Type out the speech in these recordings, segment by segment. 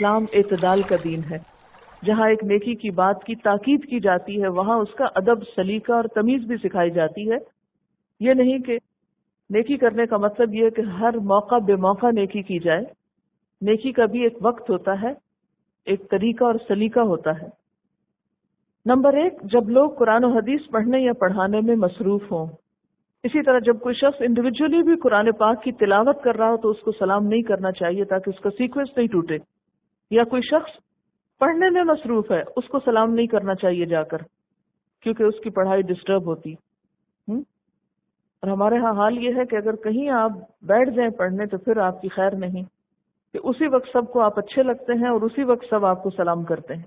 اسلام اعتدال کا دین ہے۔ جہاں ایک نیکی کی بات کی تاکید کی جاتی ہے، وہاں اس کا ادب، سلیقہ اور تمیز بھی سکھائی جاتی ہے۔ یہ نہیں کہ نیکی کرنے کا مطلب یہ کہ ہر موقع بے موقع نیکی کی جائے۔ نیکی کا بھی ایک وقت ہوتا ہے، ایک طریقہ اور سلیقہ ہوتا ہے۔ نمبر ایک، جب لوگ قرآن و حدیث پڑھنے یا پڑھانے میں مصروف ہوں۔ اسی طرح جب کوئی شخص انڈیویجلی بھی قرآن پاک کی تلاوت کر رہا ہو تو اس کو سلام نہیں کرنا چاہیے تاکہ اس کا سیکوینس نہیں ٹوٹے۔ یا کوئی شخص پڑھنے میں مصروف ہے، اس کو سلام نہیں کرنا چاہیے جا کر، کیونکہ اس کی پڑھائی ڈسٹرب ہوتی۔ اور ہمارے ہاں حال یہ ہے کہ اگر کہیں آپ بیٹھ جائیں پڑھنے تو پھر آپ کی خیر نہیں۔ کہ اسی وقت سب کو آپ اچھے لگتے ہیں اور اسی وقت سب آپ کو سلام کرتے ہیں۔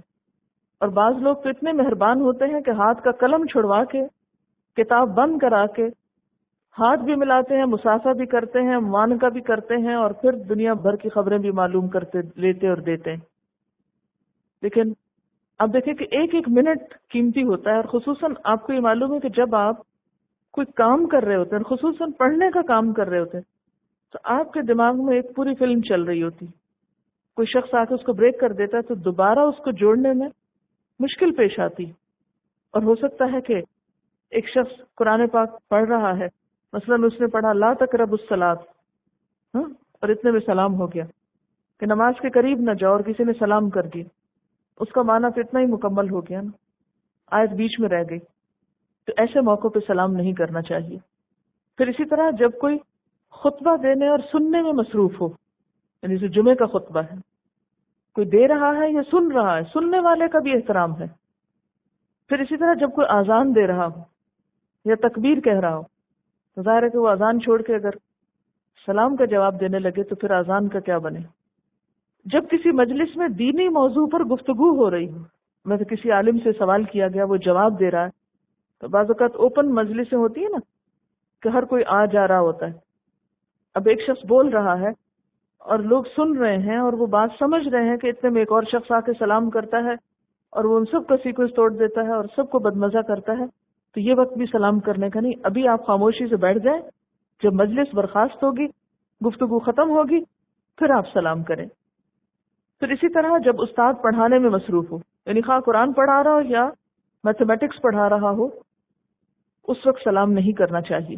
اور بعض لوگ تو اتنے مہربان ہوتے ہیں کہ ہاتھ کا قلم چھڑوا کے، کتاب بند کرا کے ہاتھ بھی ملاتے ہیں، مسافہ بھی کرتے ہیں، مان کا بھی کرتے ہیں اور پھر دنیا بھر کی خبریں بھی معلوم کرتے، لیتے اور دیتے ہیں۔ لیکن اب دیکھیں کہ ایک ایک منٹ قیمتی ہوتا ہے اور خصوصاً آپ کو یہ معلوم ہے کہ جب آپ کوئی کام کر رہے ہوتے ہیں، خصوصاً پڑھنے کا کام کر رہے ہوتے ہیں، تو آپ کے دماغ میں ایک پوری فلم چل رہی ہوتی۔ کوئی شخص آ کے اس کو بریک کر دیتا ہے تو دوبارہ اس کو جوڑنے میں مشکل پیش آتی۔ اور ہو سکتا ہے کہ ایک شخص قرآن پاک پڑھ رہا ہے مثلا اس نے پڑھا، لا تک رب السلاد ہاں؟ اور اتنے میں سلام ہو گیا کہ نماز کے قریب نہ جاؤ اور کسی نے سلام کر دیا اس کا معنی تو اتنا ہی مکمل ہو گیا نا. آیت بیچ میں رہ گئی. تو ایسے موقع پہ سلام نہیں کرنا چاہیے. پھر اسی طرح جب کوئی خطبہ دینے اور سننے میں مصروف ہو یعنی جو جمعے کا خطبہ ہے، کوئی دے رہا ہے یا سن رہا ہے، سننے والے کا بھی احترام ہے. پھر اسی طرح جب کوئی آزان دے رہا ہو یا تکبیر کہہ رہا ہو تو ظاہر ہے کہ وہ آزان چھوڑ کے اگر سلام کا جواب دینے لگے تو پھر آزان کا کیا بنے؟ جب کسی مجلس میں دینی موضوع پر گفتگو ہو رہی ہو، میں تو کسی عالم سے سوال کیا گیا، وہ جواب دے رہا ہے۔ تو بعض اوقات اوپن مجلسیں ہوتی ہیں نا، کہ ہر کوئی آ جا رہا ہوتا ہے۔ اب ایک شخص بول رہا ہے اور لوگ سن رہے ہیں اور وہ بات سمجھ رہے ہیں کہ اتنے میں ایک اور شخص آ کے سلام کرتا ہے اور وہ ان سب کا سیکوینس توڑ دیتا ہے اور سب کو بدمزہ کرتا ہے۔ تو یہ وقت بھی سلام کرنے کا نہیں۔ ابھی آپ خاموشی سے بیٹھ جائیں۔ جب مجلس برخاست ہوگی، گفتگو ختم ہوگی، پھر آپ سلام کریں۔ پھر اسی طرح جب استاد پڑھانے میں مصروف ہو یعنی خواہ قرآن پڑھا رہا ہو یا میتھمیٹکس پڑھا رہا ہو، اس وقت سلام نہیں کرنا چاہیے۔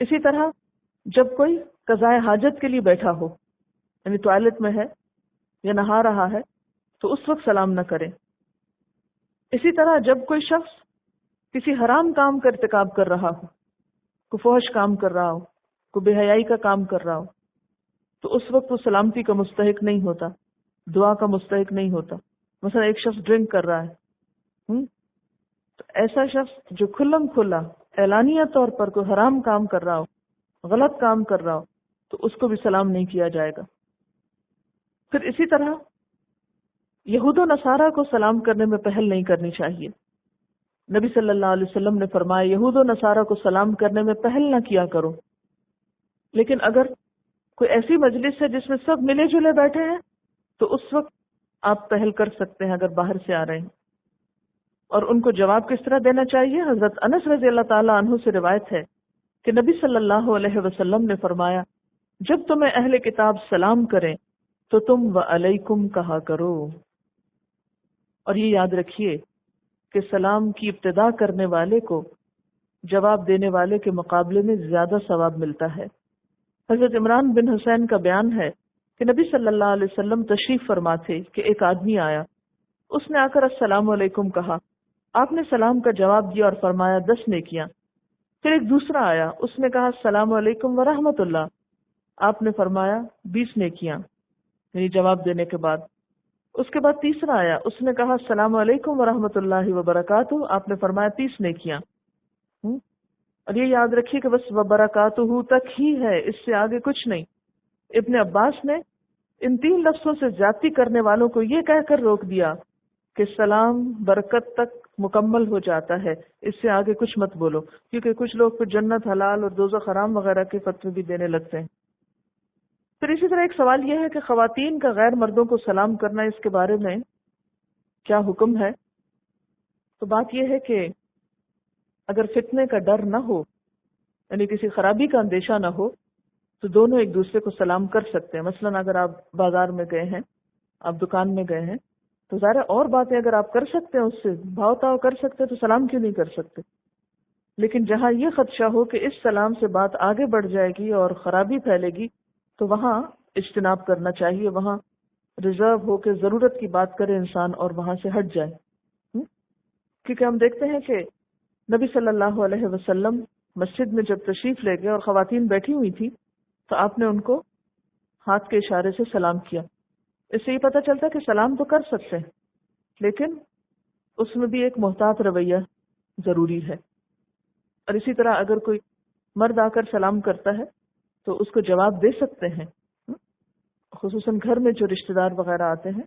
اسی طرح جب کوئی قضاء حاجت کے لیے بیٹھا ہو یعنی ٹوائلٹ میں ہے یا نہا رہا ہے، تو اس وقت سلام نہ کرے اسی طرح جب کوئی شخص کسی حرام کام کا ارتکاب کر رہا ہو کو فوش کام کر رہا ہو کو بے حیائی کا کام کر رہا ہو تو اس وقت وہ سلامتی کا مستحق نہیں ہوتا، دعا کا مستحق نہیں ہوتا۔ مثلا ایک شخص ڈرنک کر رہا ہے تو ایسا شخص جو کھلم کھلا، اعلانیہ طور پر کوئی حرام کام کر رہا ہو، غلط کام کر رہا ہو، تو اس کو بھی سلام نہیں کیا جائے گا۔ پھر اسی طرح یہود و نصارہ کو سلام کرنے میں پہل نہیں کرنی چاہیے۔ نبی صلی اللہ علیہ وسلم نے فرمایا، یہود و نصارہ کو سلام کرنے میں پہل نہ کیا کرو۔ لیکن اگر کوئی ایسی مجلس ہے جس میں سب ملے جلے بیٹھے ہیں، تو اس وقت آپ پہل کر سکتے ہیں اگر باہر سے آ رہے ہیں۔ اور ان کو جواب کس طرح دینا چاہیے؟ حضرت انس رضی اللہ تعالیٰ عنہ سے روایت ہے کہ نبی صلی اللہ علیہ وسلم نے فرمایا، جب تمہیں اہل کتاب سلام کریں، تو تم و علیکم کہا کرو۔ اور یہ یاد رکھیے کہ سلام کی ابتدا کرنے والے کو جواب دینے والے کے مقابلے میں زیادہ ثواب ملتا ہے۔ حضرت عمران بن حسین کا بیان ہے کہ نبی صلی اللہ علیہ وسلم تشریف فرما تھے کہ ایک آدمی آیا۔ اس نے آ کر السلام علیکم کہا۔ آپ نے سلام کا جواب دیا اور فرمایا، دس نے کیا پھر ایک دوسرا آیا۔ اس نے کہا، السلام علیکم ورحمۃ اللہ۔ آپ نے فرمایا، بیس نے کیا یعنی جواب دینے کے بعد۔ اس کے بعد تیسرا آیا، اس نے کہا، السلام علیکم ورحمۃ اللہ وبرکاتہ۔ آپ نے فرمایا، تیس نے کیا اور یہ یاد رکھیے کہ بس وبرکاتہ تک ہی ہے، اس سے آگے کچھ نہیں۔ ابن عباس نے ان تین لفظوں سے زیادتی کرنے والوں کو یہ کہہ کر روک دیا کہ سلام، برکت تک مکمل ہو جاتا ہے۔ اس سے آگے کچھ مت بولو، کیونکہ کچھ لوگ پھر جنت، حلال اور دوزہ خرام وغیرہ کے فتوے بھی دینے لگتے ہیں۔ پھر اسی طرح ایک سوال یہ ہے کہ خواتین کا غیر مردوں کو سلام کرنا اس کے بارے میں کیا حکم ہے؟ تو بات یہ ہے کہ اگر فتنے کا ڈر نہ ہو یعنی کسی خرابی کا اندیشہ نہ ہو، تو دونوں ایک دوسرے کو سلام کر سکتے ہیں۔ مثلا اگر آپ بازار میں گئے ہیں، آپ دکان میں گئے ہیں، تو ظاہر اور باتیں اگر آپ کر سکتے ہیں، اس سے بھاؤ تاؤ کر سکتے تو سلام کیوں نہیں کر سکتے؟ لیکن جہاں یہ خدشہ ہو کہ اس سلام سے بات آگے بڑھ جائے گی اور خرابی پھیلے گی تو وہاں اجتناب کرنا چاہیے، وہاں ریزرو ہو کے ضرورت کی بات کرے انسان اور وہاں سے ہٹ جائے۔ کیونکہ ہم دیکھتے ہیں کہ نبی صلی اللہ علیہ وسلم مسجد میں جب تشریف لے گئے اور خواتین بیٹھی ہوئی تھی تو آپ نے ان کو ہاتھ کے اشارے سے سلام کیا۔ اس سے یہ پتا چلتا کہ سلام تو کر سکتے ہیں، لیکن اس میں بھی ایک محتاط رویہ ضروری ہے۔ اور اسی طرح اگر کوئی مرد آ کر سلام کرتا ہے تو اس کو جواب دے سکتے ہیں۔ خصوصاً گھر میں جو رشتے دار وغیرہ آتے ہیں،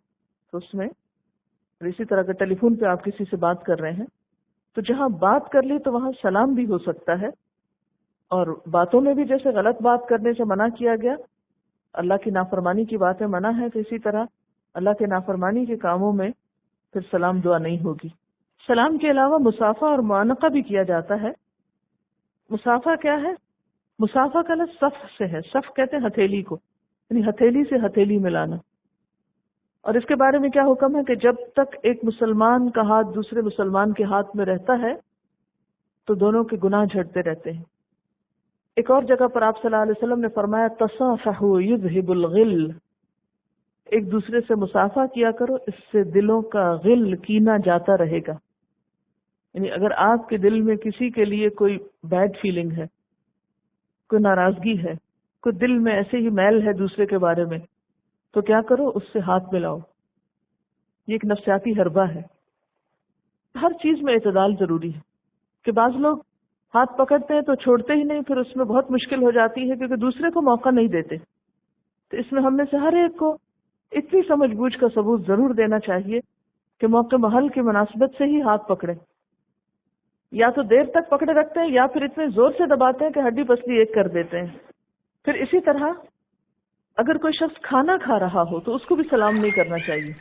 تو اس میں اسی طرح اگر ٹیلی فون پہ آپ کسی سے بات کر رہے ہیں، تو جہاں بات کر لی تو وہاں سلام بھی ہو سکتا ہے۔ اور باتوں میں بھی جیسے غلط بات کرنے سے منع کیا گیا، اللہ کی نافرمانی کی باتیں منع ہے تو اسی طرح اللہ کے نافرمانی کے کاموں میں پھر سلام دعا نہیں ہوگی۔ سلام کے علاوہ مسافہ اور معانقہ بھی کیا جاتا ہے۔ مسافہ کیا ہے؟ مسافہ کا لفظ صف سے ہے۔ صف کہتے ہیں ہتھیلی کو۔ یعنی ہتھیلی سے ہتھیلی ملانا۔ اور اس کے بارے میں کیا حکم ہے کہ جب تک ایک مسلمان کا ہاتھ دوسرے مسلمان کے ہاتھ میں رہتا ہے، تو دونوں کے گناہ جھڑتے رہتے ہیں۔ ایک اور جگہ پر آپ صلی اللہ علیہ وسلم نے فرمایا یذہب الغل ایک دوسرے سے مسافہ کیا کرو، اس سے دلوں کا غل کینا جاتا رہے گا۔ یعنی اگر آپ کے دل میں کسی کے لیے کوئی بیڈ فیلنگ ہے کوئی ناراضگی ہے، کوئی دل میں ایسے ہی میل ہے دوسرے کے بارے میں، تو کیا کرو، اس سے ہاتھ ملاؤ۔ یہ ایک نفسیاتی حربہ ہے۔ ہر چیز میں اعتدال ضروری ہے۔ کہ بعض لوگ ہاتھ پکڑتے ہیں تو چھوڑتے ہی نہیں، پھر اس میں بہت مشکل ہو جاتی ہے کیونکہ دوسرے کو موقع نہیں دیتے۔ تو اس میں ہم میں سے ہر ایک کو اتنی سمجھ بوجھ کا ثبوت ضرور دینا چاہیے کہ موقع محل کی مناسبت سے ہی ہاتھ پکڑے۔ یا تو دیر تک پکڑے رکھتے ہیں یا پھر اتنے زور سے دباتے ہیں کہ ہڈی پسلی ایک کر دیتے ہیں۔ پھر اسی طرح اگر کوئی شخص کھانا کھا رہا ہو تو اس کو بھی سلام نہیں کرنا چاہیے۔